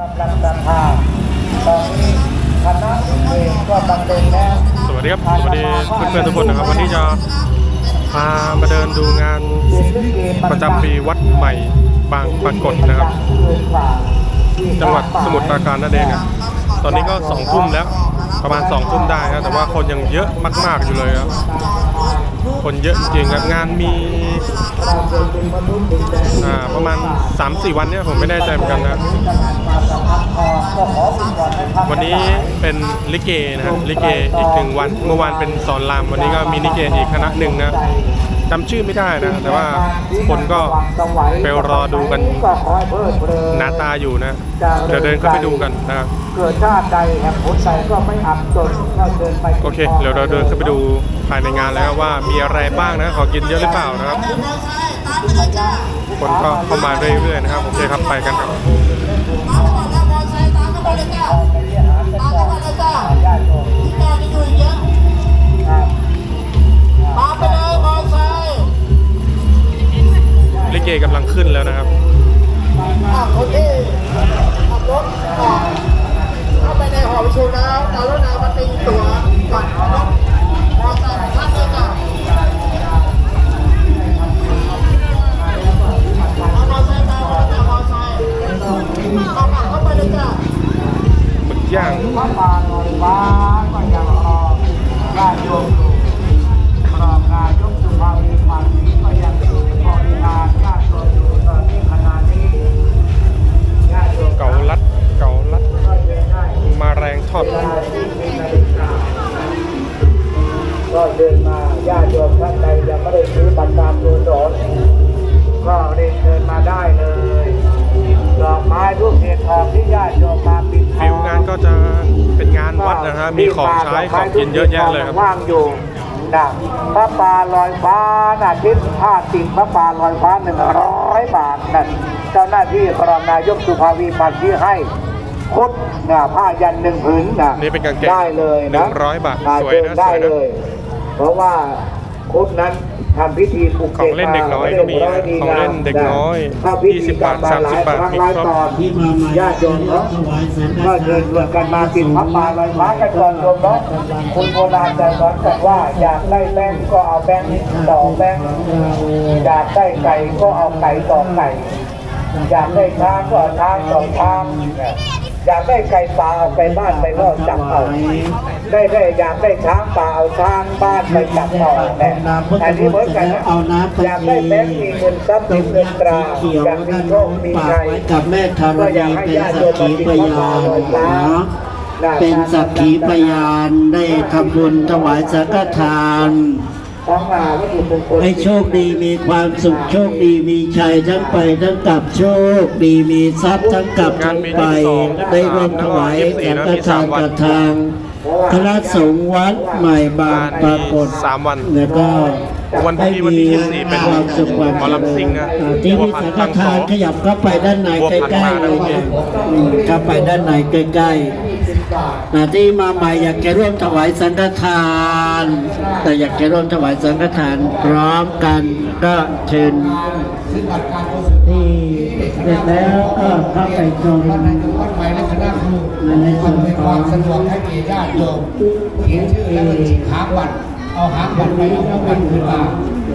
กำลังเดินทางตอนนี้คณะลิเกก็บรรเลงแล้วสวัสดีครับ สวัสดีเพื่อนๆทุกคนนะครับ วันนี้จะพามาเดินดูงานประจำปีวัดใหม่บางปรากฏนะครับ จังหวัดสมุทรปราการนั่นเองอะตอนนี้ก็สองทุ่มแล้วประมาณสองทุ่มได้ครับแต่ว่าคนยังเยอะมาก ๆอยู่เลยครับคนเยอะจริงครับงานมี อ่าประมาณ 3-4 วันเนี่ยผมไม่แน่ใจเหมือนกันนะ วันนี้เป็นลิเกนะฮะลิเกอีกหนึ่งวัน เมื่อวานเป็นสอนรามวันนี้ก็มีลิเกอีกคณะหนึ่งนะ จำชื่อไม่ได้นะ แต่ว่าคนก็ไปรอดูกันหน้าตาอยู่นะ เดี๋ยวเดินเข้าไปดูกันนะครับเกิดชาติใดแห่งผลใดก็ไม่อับจนก็เดินไปโอเคเดี๋ยวเราเดินเข้าไปดูภายในงานแล้วว่ามีอะไรบ้างนะขอกินเยอะหรือเปล่านะครับคนก็เข้ามาเรื่อยๆนะครับโอเคครับไปกันครับญาติโยมครับ เกกำลังขึ้นแล้วนะครับคนที่ขับรถเข้า มีของใช้ของกินเยอะแยะเลยครับว่างอยู่นะพระปลาลอยฟ้าน่ะทิศผ้าติดพระปลาลอยฟ้าหนึ่งร้อยบาทนั่นเจ้าหน้าที่รองนายกสุภาวีปานที่ให้คุดนะผ้ายันหนึ่งผืนนะนี่เป็นกางเกงได้เลยนะ100บาทอ่สวยนะเชิญได้สวยนะเลย เพราะว่าคุดนั้น ทำพิธีปลุกของเล่นเด็กน้อยก็มีนะของเล่นเด็กน้อยเข้าพิธี20บาทกรรมมหลย30บาทครั้งมีหลายครบตอนที่มาใหม่ญาติโยมเนาะถวายสังฆก็ทานเชิญชวนกันมาติดพระป่าลอยฟ้ากันก่อนโยมเนาะคุณโบราณจะสอนบอกว่าอยากได้แบงก์ก็เอาแบงก์ต่อแบงก์อยากได้ไก่ก็เอาไก่ต่อไก่อยากได้ช้างก็เอาช้างต่อช้าง อยากได้ไก่ป่าเอาไก่บ้านไปล่อจับเอาได้ได้อยากได้ช้างป่าเอาช้างบ้านไปจับต่อเนี่ยอันนี้เหมือนกันนะเอาน้ำไปอยากได้แบงก์มีเงินทรัพย์ตรมีงเงิยันกษ์ตราสีเขียวอยากมีนั่นโชคมีฝากชัยไว้กับแม่ธรณีเป็นสักขีพยานนะเป็นสักขีพยานได้ทำบุญถวายสังฆทาน ของมาวัตถุมงคลให้โชคดีมีความสุขโชคดีมีชัยทั้งไปทั้งกลับโชคดีมีทรัพย์ทั้งกลับทั้งไปได้ร่วมถวายสังฆทานกับทางคณะสงฆ์วัดใหม่บางปรากฏสามวันแล้วก็วันที่วันที่24เป็นความสุขความหมอลำซิ่งนะอ่าที่นี่สังฆทานขยับเข้าไปด้านในใกล้ๆเลยเนี่ยอืมเข้าไปด้านในใกล้ๆนะ ที่มาใหม่อยากจะร่วมถวายสังฆทาน แต่อยากจะร่วมถวายสังฆทานพร้อมกันก็เชิญที่เสร็จแล้วก็เข้าไปชมวัดใหม่และคณะครูในส่วนของสะดวกให้แก่ญาติโยมเขียนชื่อแล้วก็หางบัตรเอาหางบัตรไปเอาบัตรขึ้นมา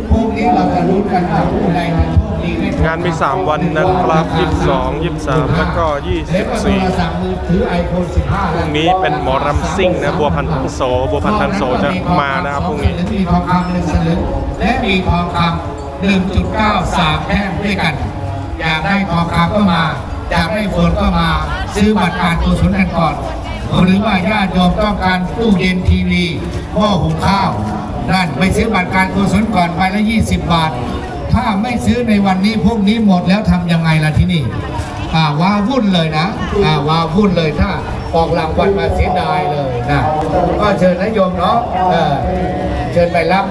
พรุ่งนี้เราจะรู้กันว่าผู้ใดจะโชค งานมี 3 วันนะครับ 22 23 แล้วก็แล้วก็โทรศัพท์มือถือไอโฟน15พรุ่งนี้เป็นหมอรำซิ่งนะบัวพันธ์โสบัวพันธ์ทันโสจะมานะครับพรุ่งนี้มีทองคำหนึ่งสลึงและมีทองคำ1.93แท่งด้วยกัน อยากได้ทองคำก็มา อยากได้โฟนก็มา ซื้อบัตรการกุศลกันก่อน หรือว่าญาติโยมต้องการตู้เย็นทีวีหม้อหุงข้าวนั่นไปซื้อบัตรการกุศลก่อนไปละ 20 บาท ถ้าไม่ซื้อในวันนี้พวกนี้หมดแล้วทำยังไงล่ะที่นี่อ่าวุ่นเลยนะอ่าวุ่นเลยถ้าออกรางวัลมาเสียดายเลยนะก็เชิญนะโยมเนาะเชิญไปรับ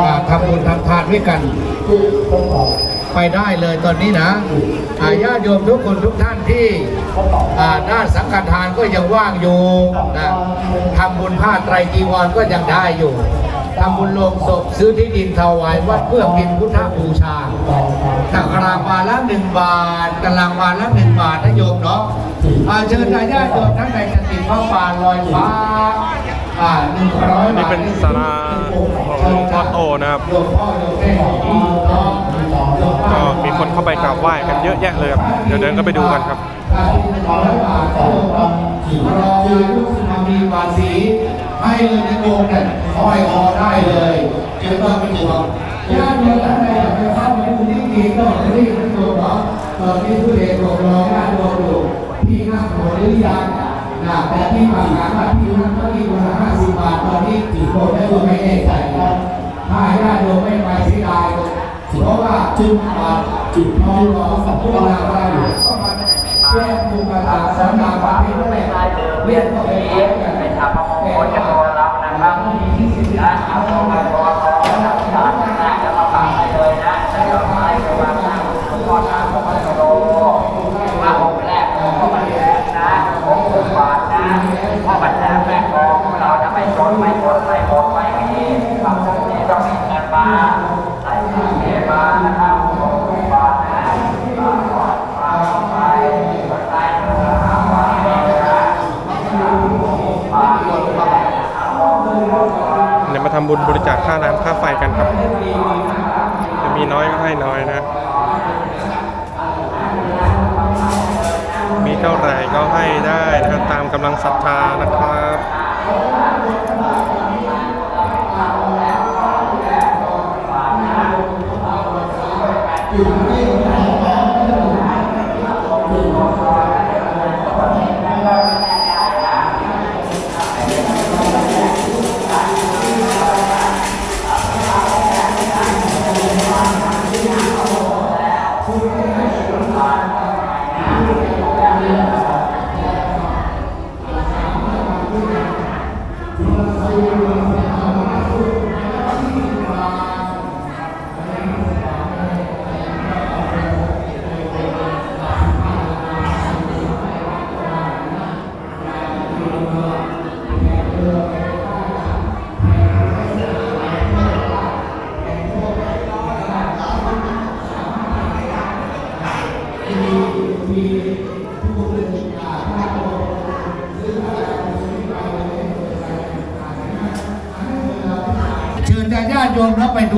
อ่าทำบุญทำทานด้วยกัน ไปได้เลยตอนนี้นะอาญาติโยมทุกคนทุกท่านที่อ่าด้านสังฆทานก็ยังว่างอยู่นะทำบุญผ้าไตรจีวรก็ยังได้อยู่ ทำบุญโลงศพซื้อที่ดินถวายวัดเพื่อเป็นพุทธบูชาตารางวาละหนึ่งบาทตารางวาละหนึ่งบาทนะโยมเนาะอาเชิญญาติโยมทั้งในจะติดพระป่าลอยฟ้าอ่าหนึ่งร้อยอันนี้เป็นศาลาของหลวงพ่อโตนะครับโยมพ่อโยมแม่พี่น้องโยมป้าก็มีคนเข้าไปกราบไหว้กันเยอะแยะเลยครับเดี๋ยวเดินก็ไปดูกันครับอ่าที่ขอร้อยบาทโยมครับรอลูกศิษย์มีภาษี ให้เลยในองเนี่ยห้อยคอได้เลยเจะต้องเป็นห่วญาติโยมท่านใดอยากจะเข้าไปดูที่ดีก็รีบนะโยมเนาะตอนนี้ผู้เอกบอกรอญาติโยมอยู่พี่นั่งหัวหรือยังนะแต่ที่ฝากถามว่าพี่นั่งก้าอี้คนละห้าสิบบาทตอนนี้กี่คนแล้วก็ไม่แน่ใจนะถ้าญาติโยมไม่ไปเสียดายเพราะว่าจุดบาทจุดทองรอสักพวกเราได้อยู่ก็มาแยกมุมมาตาสนาปาที่ด้วยเรียกก็เป็นเองเป็นธรรมมงคลจะโดนเรานะครับนะเอาของมาขอขอรับสารนะจะมาฝากให้เลยนะจะยอมให้ไปวางหน้าคุณพ่อนาของพระโลมาองค์แรกของพ่อบัณฑิตนะองค์บาทนะพ่อบัณฑิตแม่ของเราจะไม่จนไม่จนไม่หมดไม่มีความจำเป็นต้องมีเงินมาใส่เงินมานะครับองค์บาทนะมาขอมาไปไปหาว่านะ เดี๋ยวมาทำบุญบริ จาคค่าน้ำค่าไฟกันครับ จะมีน้อยก็ให้น้อยนะ มีเท่าไหร่ก็ให้ได้นะตามกำลังศรัทธานะครับเ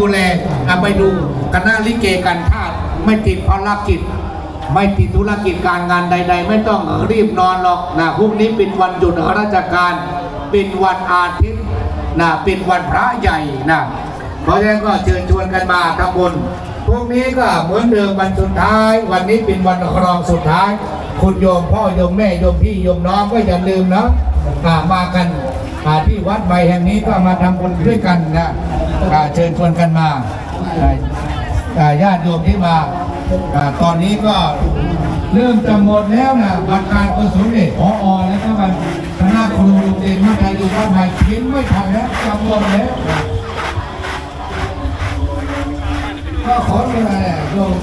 ดูแลนะไปดูคณะลิเกกันถ้าไม่ติดภารกิจ ไม่ติดธุรกิจการงานใด ๆ ไม่ต้องรีบนอนหรอกนะพรุ่งนี้เป็นวันหยุดราชการ เป็นวันอาทิตย์นะเป็นวันพระใหญ่นะเพราะฉะนั้นก็เชิญชวนกันมาทำบุญพรุ่งนี้ก็เหมือนเดิมวันสุดท้าย วันนี้เป็นวันรองสุดท้าย คุณโยมพ่อโยมแม่โยมพี่โยมน้องก็อย่าลืมนะมากันอ่าที่วัดใบแห่งนี้ก็มาทำบุญด้วยกันนะ เชิญชวนกันมาญาติโยมที่มาตอนนี้ก็เริ่มจะหมดแล้วนะบัตรการกุศลเนี่ยพออแล้วก็มันคณะครูโรงเรียนมัธยมวัดใหม่เขียนไม่ทันแล้วจำหมดแล้วก็ขอเวลาแหละโยม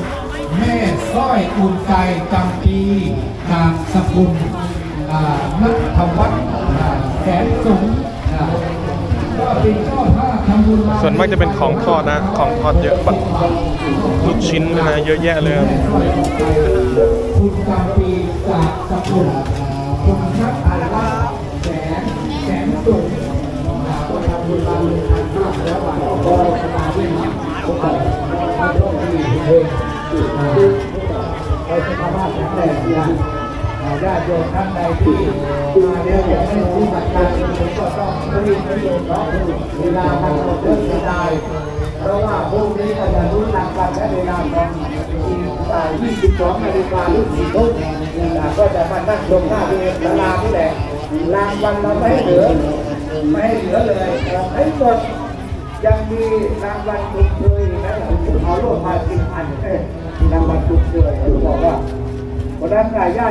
แม่สร้อยอุ่นใจจำปีนามสกุลนัทวัฒน์แสนสูงก็เป็นเจ้าภาพ ส่วนมากจะเป็นของทอดนะ ของทอดเยอะปัดลูกชิ้นด้วยนะเยอะแยะเลยครับคุณจำปีจากสกุลคุณนัทวัฒน์แสนแสนสูงอ่าก็ทำบุญมาหนึ่งพันห้าแล้ววันก็มาด้วยนะผมบอกว่าโชคดีเองไปสุขภาพแข็งแรงนะ ญาติโยมท่านใดที่มาเนี่ยอยากให้รู้จักการผมก็ต้องรีบไปโยมเนาะเวลาทำเราเลิกไม่ได้เพราะว่าพวกนี้ก็จะรู้หลักกันและเวลาตอน22นาฬิกาหรือ4ทุ่มก็จะมานั่งชมหน้าที่ศาลาที่แหละรางวัลเราไม่เหลือไม่เหลือเลยเราให้หมดยังมีรางวัลจุกเชยนะ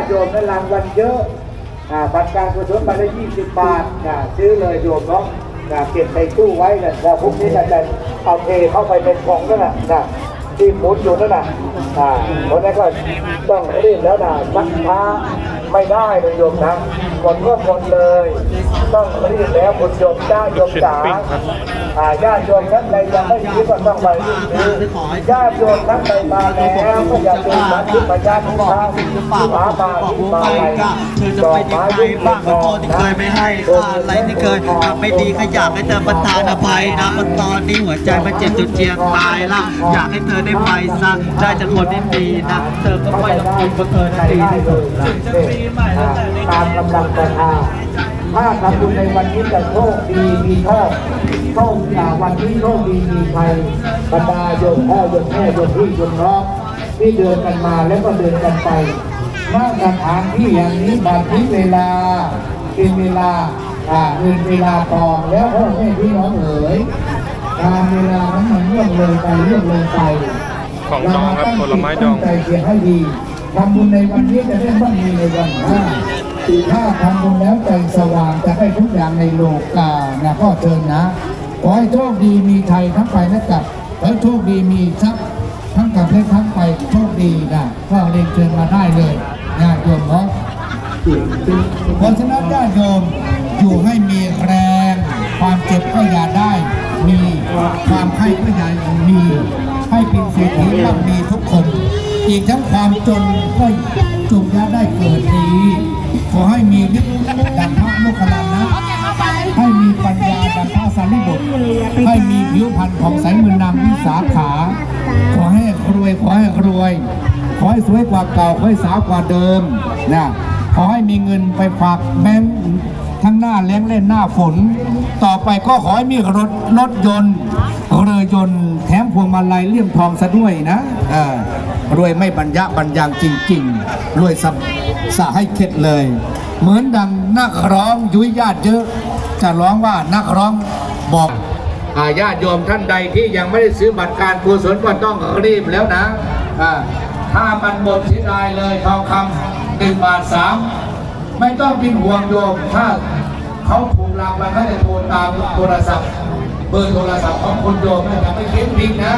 โยมได้รางวัลเยอะอ่าบัตรการกุศลมาได้ยี่สิบบาทอ่าซื้อเลยโยมเนาะอ่าเก็บใส่ตู้ไว้นะแล้วพรุ่งนี้อาจะเอาเทเข้าไปเป็นกล่องนั่นน่ะนะที่หมุนอยู่นั่นน่ะอ่าเพราะนั้นก็ต้องรีบแล้วนะชักช้า ไม่ได้เลยโยมนะหมดก็หมดเลย ต้องรีบแล้วคุณโยมจ้าโยมจ๋าอาญาติโยมท่านใดยังไม่ซื้อก็ต้องไปรีบซื้อญาติโยมท่านใดมาแล้วก็อย่าลืมมาที่ประชาชนทางหมามาที่มาอะไรเธอจะไปที่ใครบ้างขอโทษที่เคยไม่ให้ค่าอะไรที่เคยทำไม่ดีก็อยากให้เธอประทานอภัยนะมันตอนนี้หัวใจมันเจ็บจนเจียนตายละอยากให้เธอได้ไปซะได้จากคนที่ดีนะ เธอก็ไม่ต้องคิดว่าเธอดีที่สุดนะตามกำลังศรัทธาถ้าทำบุญในวันนี้จะโชคดีมีโชคโชคจากวันนี้โชคดีมีชัยบรรดาโยมพ่อโยมแม่โยมพี่โยมน้องที่เดินกันมาแล้วก็เดินกันไปณสถานที่อย่างนี้บัดนี้เวลาเป็นเวลาอ่าเป็นเวลาตองแล้วพ่อแม่พี่น้องเอ๋ยการเวลานั้นมันเลื่อนเลยไปเลื่อนเลยไปของดองครับผลไม้ดองใจเพียงให้ดี ทำบุญในวันนี้จะได้บ้างมีในวันหน้าถ้าทำบุญแล้วใจสว่างจะได้ทุกอย่างในโลกานะก็เชิญนะขอให้โชคดีมีไทยทั้งไปและกลับขอให้โชคดีมีทรัพย์ทั้งกลับและทั้งไปโชคดีนะก็เรียนเชิญมาได้เลยญาติโยมเนาะเพราะฉะนั้นญาติโยมอยู่ให้มีแรง ความเจ็บก็อย่าได้มีความไข้ก็อย่ามีให้เป็นเศรษฐีร่ำมีทุกคน อีกทั้งความจนก็จงย่าได้เกิดดีขอให้มีนิพดังพระโมคคัลลานะ ให้มีปัญญาดังพระสารีบุตรให้มีผิวพรรณของใสเหมือนนางวิสาขา ขอให้รวยขอให้รวย ขอให้สวยกว่าเก่าขอให้สาวกว่าเดิมนะขอให้มีเงินไปฝากแบงค์ ทั้งหน้าเลี้ยงเล่นหน้าฝน ต่อไปก็ขอให้มีรถรถยนต์เรือยนต์แถมพวงมาลัยเลี่ยมทองซะด้วยนะรวยไม่บรรยะบรรยังจริงๆรวยสับสะให้เข็ดเลย เหมือนดังนักร้องยุ้ยญาติเยอะ จะร้องว่านักร้องบอกญาติโยมท่านใดที่ยังไม่ได้ซื้อบัตรการกุศลก็ต้องรีบแล้วนะถ้ามันหมดเสียดายเลยทองคำหนึ่งบาทสาม ไม่ต้องเป็นห่วงโยมถ้าเขาถูกรางวัลเขาจะโทรตามโทรศัพท์ เบอร์โทรศัพท์ของคุณโยมนะอย่าไปคิดผิดนะ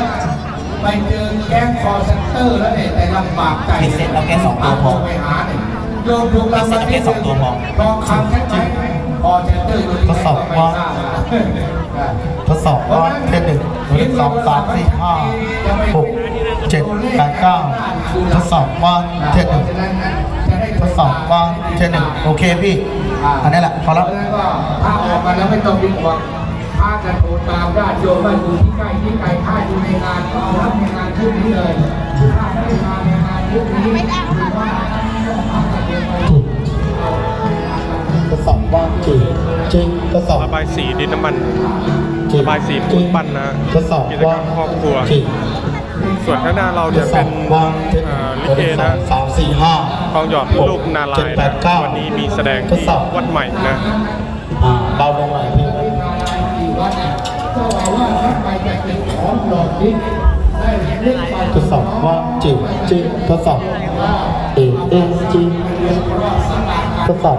ไปเจอแก๊งคอร์เซ็นเตอร์แล้วเนี่ยแต่ลำบากใจพิเศษเราแค่สองตัวพอไปหาเนี่ยโยมถูกรางวัลพิเศษเราแค่สองตัวพอทองคำใช่ไหมคอร์เซ็นเตอร์อยู่ที่ไหนทดสอบก็ไม่ว่าทราบอะทดสอบว่าเทหนึ่ง หนึ่งสองสามสี่ห้าหกเจ็ดแปดเก้าทดสอบว่าเทหนึ่งทดสอบว่าเทหนึ่งโอเคพี่ อันนี้แหละพอแล้วก็ถ้าออกมาแล้วไม่ต้องเป็นห่วงถ้าจะโทรตามญาติโยมว่าอยู่ที่ใกล้ที่ไกลถ้าอยู่ในงานก็รับในงานชุดนี้เลยถ้าไม่ได้มาในงานชุดนี้ถือว่าทดสอบว่าจริงจริงทดสอบระบายสีดินน้ำมัน บายสีปูนปั้นนะทดสอบกิจกรว่ารมครอบครัวจริงส่วนข้างหน้าเราทเนี่ยดสเป็อนบว่าเทเอ่อลิหเกนึ่งสอนะงสามสี่ห้าทองหยอดลูกนาลาเจ็ดยแปนะดเก้าวันนี้มีแสดงทดที่สอบวัดใหม่นะอ่าเบาลงหน่อยพี่ทดสอบว่าจริงจริงทดสอบเอเอจริงทดสอบ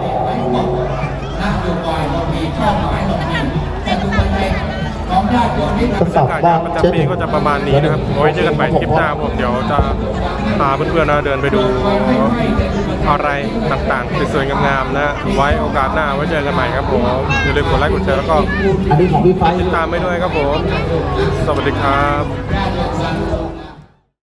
ทดสอบการว่าประจำปีก็จะประมาณนี้นะครับไว้เจอกันใหม่คลิปหน้าผมเดี๋ยวจะพาเพื่อนๆนะเดินไปดูอะไรต่างๆสวยๆงามๆนะไว้โอกาสหน้าไว้เจอกันใหม่ครับผมอย่าลืมกดไลค์กดแชร์แล้วก็อันนี้ของพี่ไฟ ติดตามไปด้วยครับผม สวัสดีครับ